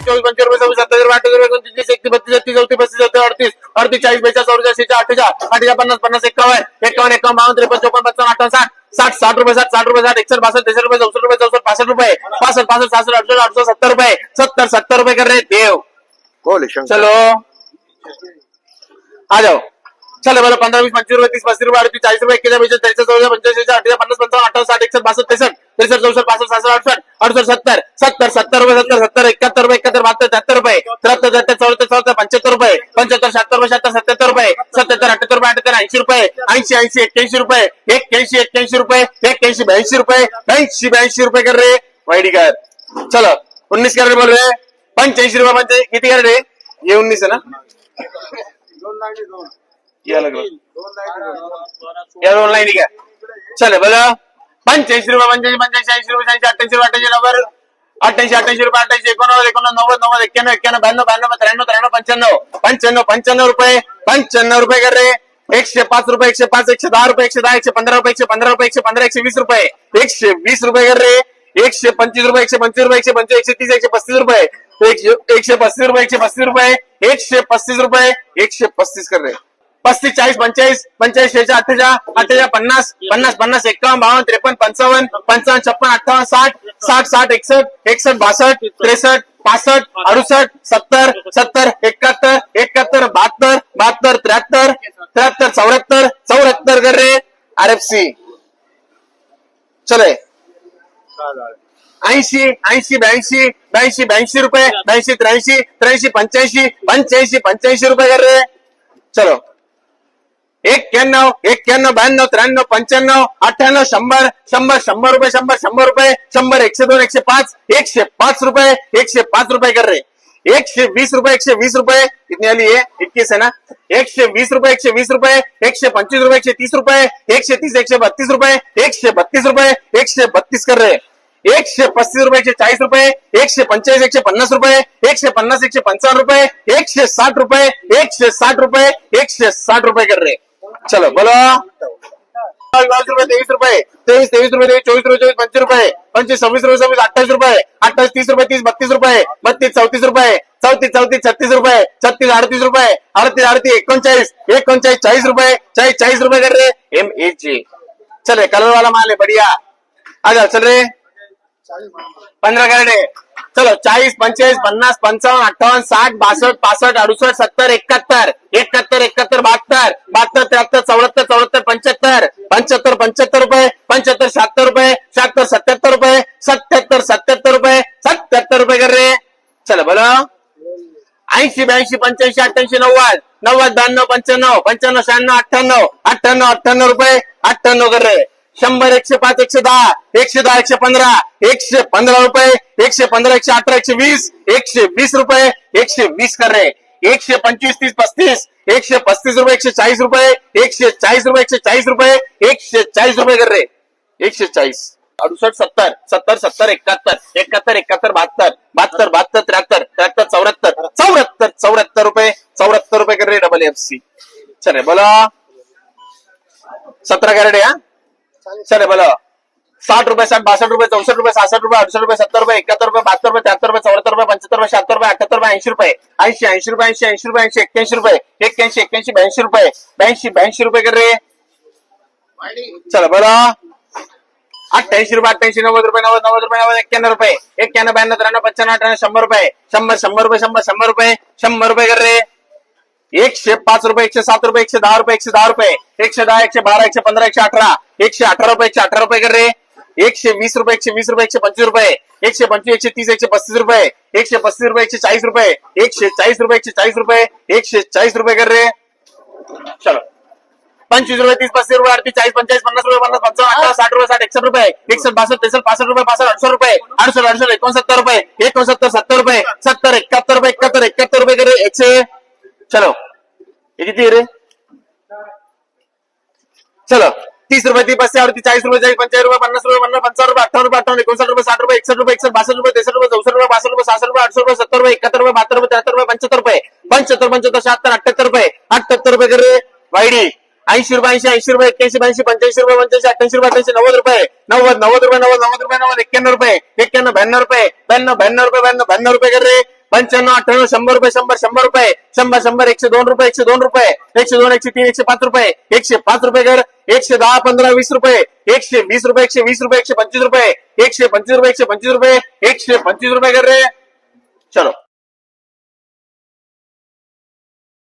तेवीस चोवीस पंचवीस रुपये सव्वीस सत्तावीस रुपये अठ्ठावीस रुपये एकोणतीस एकतीस बत्तीस तेहतीस चौतीस पस्तीस सत्तर अडतीस अडतीस चाळीस बेचाळीस चौवेचाळीस शेहेचाळीस अठ्ठेचाळीस अठ्ठेचाळीस पन्नास पन्नास एकावन्न एकावन्न एकावन्न बावन्न त्रेपन्न चौपन्न पचावन्न अठ्ठावन्न साठ साठ साठ रुपये साठ साठ रुपये साठ एकसठ बासष्ट त्रेसष्ट रुपये चौसष्ट रुपये चौसष्ट पासष्ट रुपये पासष्ट पासष्ट सहासष्ट अडुसष्ट अडुसष्ट सत्तर रुपये सत्तर सत्तर रुपये कर रहे देव बोले शंकर चलो। आ जाओ। चलो बोलो पंद्रह बीस पच्चीस रुपये तीस पस्तीस रुपये अड़तीस चालीस रुपये इक्कीस बीस तेईस चौदह पंचायत अठारह पन्नास पंचावन अठारह साठ एकसठ बासठ तिरसठ तिरसठ चौसठ पासष्ट सहासष्ट अडसठ अडसठ सत्तर सत्तर सत्तर रुपये सत्तर सत्तर एकाहत्तर रुपये बहात्तर बहात्तर त्र्याहत्तर रुपये. त्र्याहत्तर त्र्याहत्तर चौहत्तर चौहत्तर पंच्याहत्तर रुपये. पंच्याहत्तर शहात्तर रुपये शहात्तर सत्याहत्तर रुपये. सत्याहत्तर अठ्याहत्तर रुपये अठ्याहत्तर ऐंशी रुपये. ऐंशी ऐंशी एक्क्याऐंशी रुपये. एक्क्याऐंशी एक्क्याऐंशी रुपये. एक्क्याऐंशी ब्याऐंशी रुपये. ब्याऐंशी ब्याऐंशी रुपये कर रे. वाईडी कर चलो उन्नीस कर रहे बोल रे. पंच्याऐंशी रुपये पंचाऐंशी किती कर रे हे उन्नीस आहे ना? ये या दोन लाईनी घ्या. चल बोला. पंच्याऐंशी रुपये पंच्याऐंशी पंच्याऐंशी ऐंशी रुपये ऐंशी अठ्ठ्याऐंशी रुपये अठ्ठ्याऐंशी नंबर अठ्ठ्याऐंशी अठ्ठ्याऐंशी रुपये अठ्ठ्याऐंशी एकोणनव्वद एकोणनव्वद नव्वद नव्वद एक्क्याण्णव एक्क्याण्णव ब्याण्णव ब्याण्णव त्र्याण्णव त्र्याण्णव पंच्याण्णव पंच्याण्णव पंच्याण्णव रुपये पंच्याण्णव रुपये कर रे एकशे पाच रुपये एकशे पाच एकशे दहा रुपये एकशे दहा एकशे पंधरा रुपये एकशे पंधरा रुपये एकशे पंधरा एकशे वीस रुपये एकशे वीस रुपये कर रे एकशे पंचवीस रुपये एकशे पंचवीस रुपये एकशे पंचवीस एकशे तीस एकशे पस्तीस रुपये एकशे एकशे पस्तीस रुपये एकशे पस्तीस रुपये एकशे पस्तीस रुपये एकशे पस्तीस कर रे पस्तीस चाळीस पंचेचाळीस पंचेचाळीस शेहेचाळ अठ्ठेचाळ अठ्ठेचाळ पन्नास पन्नास पन्नास एक्कावन्न बावन्न त्रेपन्न पंचावन्न पंचावन्न छप्पन अठ्ठावन्न साठ साठ साठ एकसष्ट एकसष्ट बासष्ट त्रेसष्ट पासष्ट अडुसष्ट सत्तर सत्तर एकाहत्तर एकाहत्तर बहात्तर बहात्तर त्र्याहत्तर त्र्याहत्तर चौऱ्याहत्तर चौऱ्याहत्तर कर रे. आर एफ सी चले. ऐंशी ऐंशी ब्याऐंशी ब्याऐंशी ब्याऐंशी रुपये ब्याऐंशी त्र्याऐंशी त्र्याऐंशी पंच्याऐंशी पंच्याऐंशी पंच्याऐंशी रुपये कर रे. चलो. एक्क्याण्णव एक्क्याण्णव ब्याण्णव त्र्याण्णव पंच्याण्णव अठ्ठ्याण्णव शंभर शंभर शंभर रुपये शंभर शंभर रुपये शंभर एकशे दोन एकशे पाच एकशे पाच रुपये एकशे पाच रुपये कर रे एकशे वीस रुपये एकशे वीस रुपये कितनी आली है इक्कीस है ना एकशे वीस रुपये एकशे वीस रुपये एकशे पंचवीस रुपये एकशे तीस रुपये एकशे तीस एकशे बत्तीस रुपये एकशे बत्तीस रुपये एकशे बत्तीस कर रहे एकशे पस्तीस रुपये एकशे चाळीस रुपये एकशे पंचेचाळीस एकशे पन्नास रुपये एकशे पन्नास एकशे पंचावन्न रुपये एकशे साठ रुपये एकशे साठ रुपये एकशे साठ रुपये कर रहे चलो बोलो। बावीस रुपये तेवीस रुपये तेवीस तेवीस रुपये तेवीस चोवीस रुपये चोवीस पंचवीस रुपये पंचवीस सव्वीस रुपये सव्वीस अठ्ठावीस रुपये अठ्ठावीस तीस रुपये तीस बत्तीस रुपये बत्तीस चौतीस रुपये चौतीस चौतीस छत्तीस रुपये छत्तीस अडतीस रुपये अडतीस अडतीस एकोणचाळीस एकोणचाळीस चाळीस रुपये चाळीस चाळीस रुपये कर रे एम ए जी चले कलर वाला माल है बढ़िया. अच्छा चल रे. पंधरा कॅरेट चलो चाळीस पंचेचाळीस पन्नास पंचावन्न अठ्ठावन्न साठ बासष्ट पासष्ट अडुसष्ट सत्तर एकाहत्तर एकाहत्तर एकाहत्तर बहात्तर बहात्तर त्र्याहत्तर चौऱ्याहत्तर चौऱ्याहत्तर पंच्याहत्तर पंच्याहत्तर पंच्याहत्तर रुपये पंच्याहत्तर शहात्तर रुपये शहात्तर सत्याहत्तर रुपये सत्याहत्तर सत्याहत्तर रुपये सत्याहत्तर रुपये कर रे. चला बोलो. ऐंशी ब्याऐंशी पंच्याऐंशी अठ्ठ्याऐंशी नव्वद नव्वद ब्याण्णव पंच्याण्णव पंच्याण्णव शहाण्णव अठ्ठ्याण्णव अठ्ठ्याण्णव अठ्ठ्याण्णव रुपये अठ्ठ्याण्णव कर रे. शंभर एकशे पाच एकशे दहा एकशे दहा एकशे पंधरा एकशे पंधरा रुपये एकशे पंधरा एकशे अठरा एकशे वीस एकशे वीस रुपये एकशे वीस कर रे एकशे पंचवीस तीस पस्तीस एकशे पस्तीस रुपये एकशे चाळीस रुपये एकशे चाळीस रुपये एकशे चाळीस रुपये एकशे चाळीस रुपये कर रे एकशे चाळीस. अडुसष्ट सत्तर सत्तर सत्तर एकाहत्तर एकाहत्तर एकाहत्तर बहात्तर बहात्तर बहात्तर त्र्याहत्तर त्र्याहत्तर चौऱ्याहत्तर चौऱ्याहत्तर चौऱ्याहत्तर रुपये चौऱ्याहत्तर रुपये कर रे डबल एफ सी चले बोला. सतरा कॅरेट या सर बोला. साठ रुपये साठ बासष्ट रुपये चौसष्ट रुपये सहासष्ट रुपये अडुसष्ट रुपये सत्तर रुपये एकाहत्तर रुपये बहात्तर रुपये त्र्याहत्तर रुपये चौऱ्याहत्तर रुपये पंच्याहत्तर रुपये शहात्तर रुपये अठ्याहत्तर रुपये ऐंशी रुपये. ऐंशी ऐंशी रुपये ऐंशी ऐंशी रुपये ऐंशी एक्क्याऐंशी रुपये एक्क्याऐंशी एक्क्याऐंशी ब्याऐंशी रुपये. ब्याऐंशी ब्याऐंशी रुपये कर रे चला बोला. अठ्ठ्याऐंशी रुपये अठ्ठ्याऐंशी नव्वद रुपये नव्वद नव्वद रुपये नव्वद एक्क्याण्णव रुपये. एक्क्याण्णव ब्याण्णव त्र्याण्णव पंच्याण्णव अठ्ठ्याण्णव शंभर रुपये. शंभर शंभर रुपये शंभर शंभर रुपये. शंभर रुपये कर रे एकशे पाच रुपये एकशे सात रुपये एकशे दहा रुपये एकशे दहा रुपये एकशे दहा एकशे बारा एकशे पंधरा एकशे अठरा एकशे अठरा रुपये एकशे अठरा रुपये कर रे एकशे वीस रुपये एकशे वीस रुपये एकशे पंचवीस रुपये एकशे पंचवीस एकशे तीस एकशे पस्तीस रुपये एकशे पस्तीस रुपये एकशे चाळीस रुपये एकशे चाळीस रुपये एकशे चाळीस रुपये एकशे चाळीस रुपये कर रे चलो पंचवीस रुपये तीस पस्तीस रुपये अडतीस चाळीस पंचाळीस पन्नास रुपये पन्नास पंचावन्न अठरा साठ रुपये साठ एकसष्ट रुपये एकसष्ट बासष्ट त्रेसष्ट पासष्ट रुपये पासष्ट अडुसष्ट रुपये अडुसष्ट अडुसष्ट एकोणसत्तर रुपये एकोणसत्तर सत्तर रुपये सत्तर एकाहत्तर रुपये एकाहत्तर एकाहत्तर रुपये करे एकशे चलो ये किती रे? चलो तीस रुपये ती पस्तीस आवडती चाळीस रुपये चाळीस पंचाळीस रुपये पन्नास रुपये पन्नास पंचावन्न रुपये अठ्ठावन्न रुपये अठ्ठावन्न एकोणसाठ रुपये साठ रुपये एकसठ रुपये एकसठ बासष्ट रुपये तेसठ रुपये चौसष्ट रुपये बासष्ट रुपये सहासष्ट रुपये आठशे रुपये सत्तर रुपये एकाहत्तर रुपये बहात्तर रुपये त्र्याहत्तर रुपये पंच्याहत्तर रुपये. पंच्याहत्तर पंच्याहत्तर शहात्तर अठ्ठ्याहत्तर रुपये. अठ्ठ्याहत्तर रुपये करे वाईडी ऐंशी रुपये ऐंशी ऐंशी रुपये एक्क्याऐंशी ब्याऐंशी पंच्याऐंशी रुपये पंच्याऐंशी अठ्ठ्याऐंशी रुपये अठ्ठ्याऐंशी नव्वद रुपये. नव्वद नव्वद रुपये नव्वद नव्वद रुपये नव्वद एक्क्याण्णव रुपये. एक्क्याण्णव ब्याण्णव रुपये. ब्याण्णव ब्याण्णव रुपये ब्याण्णव ब्याण्णव रुपये कर रे. पंच्याण्णव अठ्ठ्याण्णव शंभर रुपये शंभर शंभर रुपये. शंभर शंभर एकशे दोन रुपये एकशे दोन रुपये. एकशे दोन एकशे तीन एकशे पाच रुपये. एकशे पाच रुपये कर. एकशे दहा पंधरा वीस रुपये. एकशे वीस रुपये एकशे वीस रुपये एकशे पंचवीस रुपये. एकशे पंचवीस रुपये एकशे पंचवीस रुपये. एकशे पंचवीस रुपये कर रे. चलो.